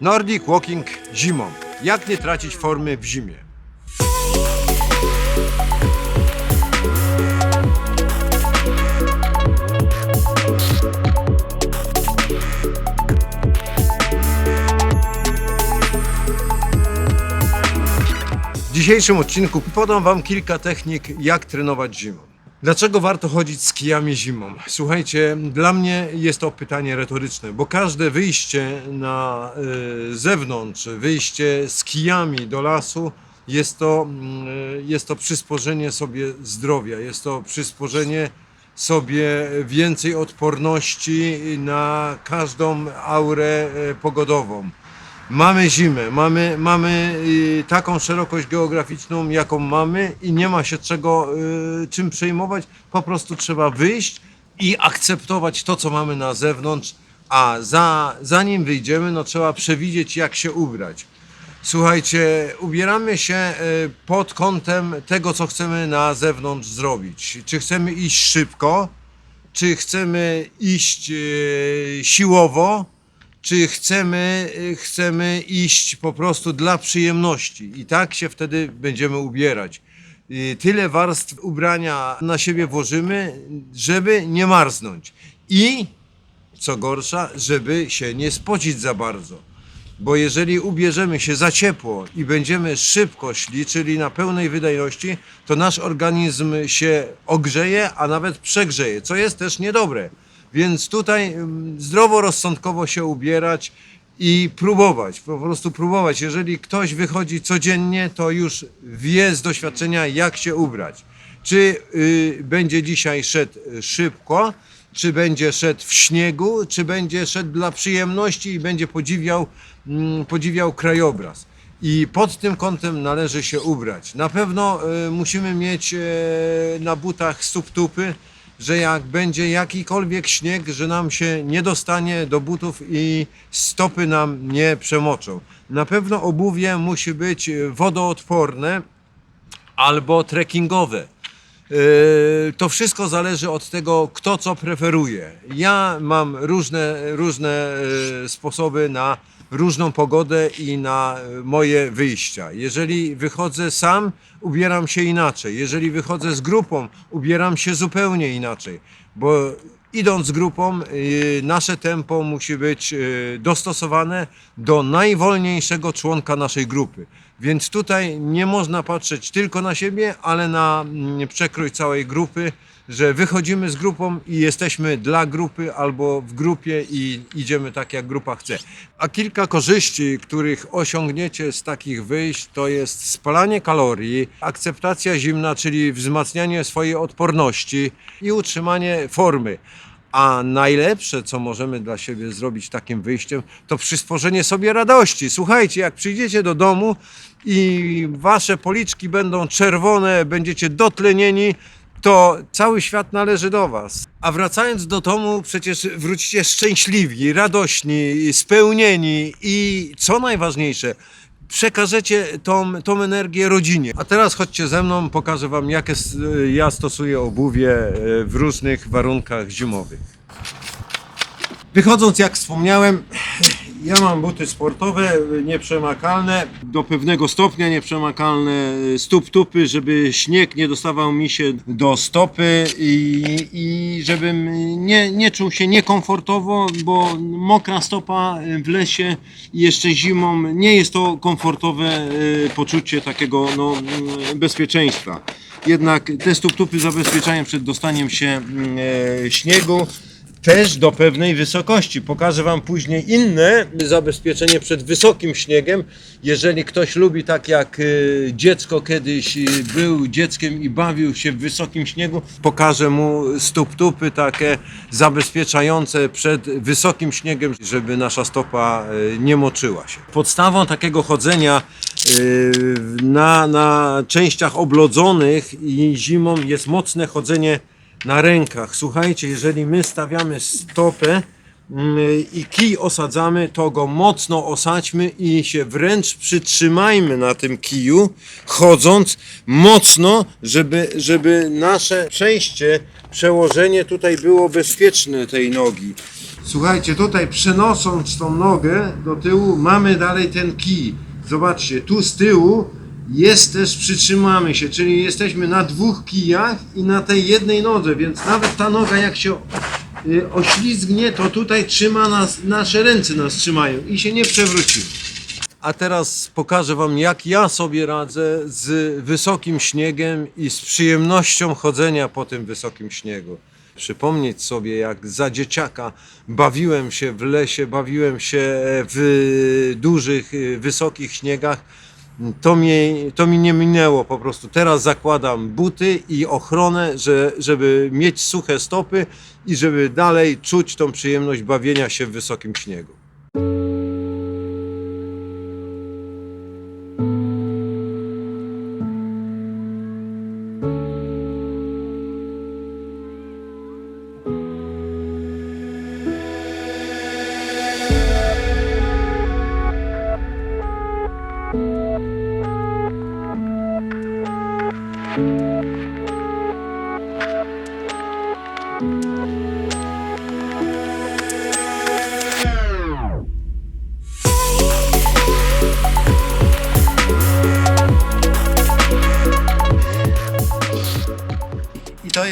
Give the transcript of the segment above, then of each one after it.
Nordic Walking zimą. Jak nie tracić formy w zimie? W dzisiejszym odcinku podam Wam kilka technik, jak trenować zimą. Dlaczego warto chodzić z kijami zimą? Słuchajcie, dla mnie jest to pytanie retoryczne, bo każde wyjście na y, zewnątrz, wyjście z kijami do lasu, jest to, mm, jest to przysporzenie sobie zdrowia, jest to przysporzenie sobie więcej odporności na każdą aurę e, pogodową. Mamy zimę, mamy, mamy y, taką szerokość geograficzną, jaką mamy i nie ma się czego y, czym przejmować. Po prostu trzeba wyjść i akceptować to, co mamy na zewnątrz, a za, zanim wyjdziemy, no trzeba przewidzieć, jak się ubrać. Słuchajcie, ubieramy się y, pod kątem tego, co chcemy na zewnątrz zrobić. Czy chcemy iść szybko, czy chcemy iść siłowo, czy chcemy, e, chcemy iść po prostu dla przyjemności. I tak się wtedy będziemy ubierać. E, Tyle warstw ubrania na siebie włożymy, żeby nie marznąć. I co gorsza, żeby się nie spocić za bardzo. Bo jeżeli ubierzemy się za ciepło i będziemy szybko szli, czyli na pełnej wydajności, to nasz organizm się ogrzeje, a nawet przegrzeje, co jest też niedobre. Więc tutaj mm, zdroworozsądkowo się ubierać i próbować, po prostu próbować. Jeżeli ktoś wychodzi codziennie, to już wie z doświadczenia, jak się ubrać. Czy y, będzie dzisiaj szedł y, szybko, czy będzie szedł w śniegu, czy będzie szedł dla przyjemności i będzie podziwiał, mm, podziwiał krajobraz. I pod tym kątem należy się ubrać. Na pewno y, musimy mieć e, na butach stóp tupy, że jak będzie jakikolwiek śnieg, że nam się nie dostanie do butów i stopy nam nie przemoczą. Na pewno obuwie musi być wodoodporne albo trekkingowe. Yy, To wszystko zależy od tego, kto co preferuje. Ja mam różne, różne yy, sposoby na różną pogodę i na yy, moje wyjścia. Jeżeli wychodzę sam, ubieram się inaczej. Jeżeli wychodzę z grupą, ubieram się zupełnie inaczej, bo idąc z grupą, yy, nasze tempo musi być yy, dostosowane do najwolniejszego członka naszej grupy. Więc tutaj nie można patrzeć tylko na siebie, ale na mm, przekrój całej grupy, że wychodzimy z grupą i jesteśmy dla grupy albo w grupie i idziemy tak, jak grupa chce. A kilka korzyści, których osiągniecie z takich wyjść, to jest spalanie kalorii, akceptacja zimna, czyli wzmacnianie swojej odporności i utrzymanie formy. A najlepsze, co możemy dla siebie zrobić takim wyjściem, to przysporzenie sobie radości. Słuchajcie, jak przyjdziecie do domu i wasze policzki będą czerwone, będziecie dotlenieni, to cały świat należy do was. A wracając do domu, przecież wrócicie szczęśliwi, radośni, spełnieni i co najważniejsze, przekażecie tą, tą energię rodzinie. A teraz chodźcie ze mną, pokażę wam, jakie ja stosuję obuwie e, w różnych warunkach zimowych. Wychodząc, jak wspomniałem, ja mam buty sportowe, nieprzemakalne, do pewnego stopnia nieprzemakalne, stóp tupy, żeby śnieg nie dostawał mi się do stopy i, i żebym nie, nie czuł się niekomfortowo, bo mokra stopa w lesie jeszcze zimą nie jest to komfortowe e, poczucie takiego no, bezpieczeństwa. Jednak te stóp tupy zabezpieczają przed dostaniem się śniegu też do pewnej wysokości. Pokażę Wam później inne zabezpieczenie przed wysokim śniegiem. Jeżeli ktoś lubi, tak jak y, dziecko kiedyś y, był dzieckiem i bawił się w wysokim śniegu, pokażę mu stóp tupy takie zabezpieczające przed wysokim śniegiem, żeby nasza stopa y, nie moczyła się. Podstawą takiego chodzenia na, na częściach oblodzonych i zimą jest mocne chodzenie na rękach. Słuchajcie, jeżeli my stawiamy stopę mm, i kij osadzamy, to go mocno osadźmy i się wręcz przytrzymajmy na tym kiju, chodząc mocno, żeby, żeby nasze przejście, przełożenie tutaj było bezpieczne tej nogi. Słuchajcie, tutaj przenosząc tą nogę do tyłu, mamy dalej ten kij. Zobaczcie, tu z tyłu jest też przytrzymamy się, czyli jesteśmy na dwóch kijach i na tej jednej nodze, więc nawet ta noga jak się y, oślizgnie, to tutaj trzyma nas, nasze ręce nas trzymają i się nie przewrócimy. A teraz pokażę Wam, jak ja sobie radzę z wysokim śniegiem i z przyjemnością chodzenia po tym wysokim śniegu. Przypomnieć sobie, jak za dzieciaka bawiłem się w lesie, bawiłem się w dużych, y, wysokich śniegach. To mi, to mi nie minęło po prostu. Teraz zakładam buty i ochronę, że, żeby mieć suche stopy i żeby dalej czuć tą przyjemność bawienia się w wysokim śniegu.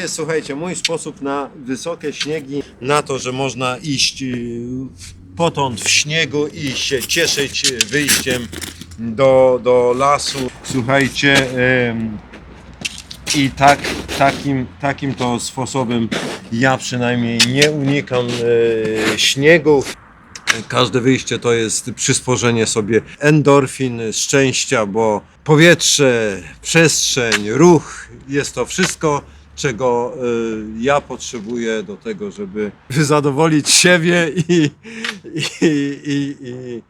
Jest, słuchajcie, mój sposób na wysokie śniegi, na to, że można iść y, potąd w śniegu i się cieszyć wyjściem do, do lasu. Słuchajcie, i tak, takim, takim to sposobem ja przynajmniej nie unikam e, śniegów. Każde wyjście to jest przysporzenie sobie endorfin, szczęścia, bo powietrze, przestrzeń, ruch jest to wszystko, czego y, ja potrzebuję do tego, żeby zadowolić siebie i, i, i, i,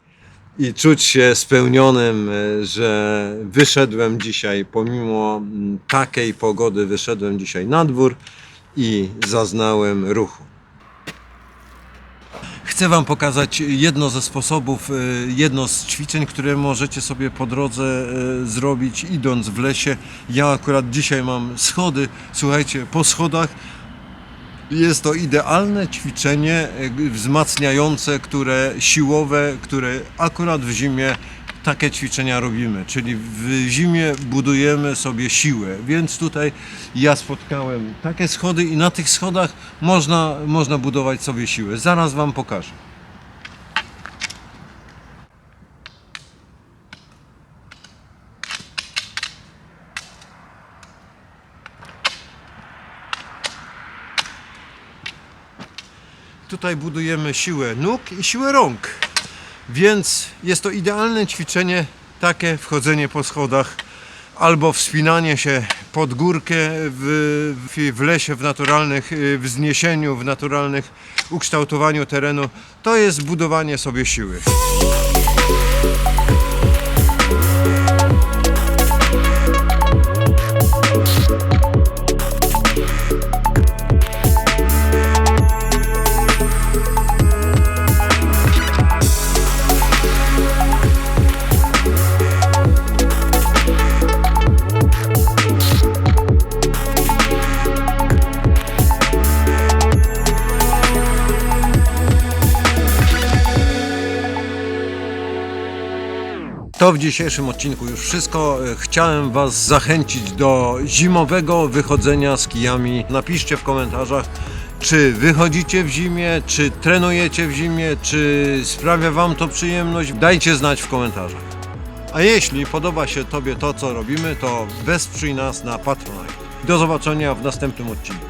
i czuć się spełnionym, y, że wyszedłem dzisiaj, pomimo mm, takiej pogody, wyszedłem dzisiaj na dwór i zaznałem ruchu. Chcę Wam pokazać jedno ze sposobów, y, jedno z ćwiczeń, które możecie sobie po drodze y, zrobić idąc w lesie. Ja akurat dzisiaj mam schody, słuchajcie, po schodach jest to idealne ćwiczenie y, wzmacniające, które siłowe, które akurat w zimie takie ćwiczenia robimy, czyli w zimie budujemy sobie siłę, więc tutaj ja spotkałem takie schody i na tych schodach można, można budować sobie siłę. Zaraz Wam pokażę. Tutaj budujemy siłę nóg i siłę rąk. Więc jest to idealne ćwiczenie, takie wchodzenie po schodach albo wspinanie się pod górkę w, w, lesie, w naturalnych y, wzniesieniu, w naturalnych ukształtowaniu terenu. To jest budowanie sobie siły. To w dzisiejszym odcinku już wszystko. E, chciałem Was zachęcić do zimowego wychodzenia z kijami. Napiszcie w komentarzach, czy wychodzicie w zimie, czy trenujecie w zimie, czy sprawia Wam to przyjemność. Dajcie znać w komentarzach. A jeśli podoba się Tobie to, co robimy, to wesprzyj nas na Patronite. Do zobaczenia w następnym odcinku.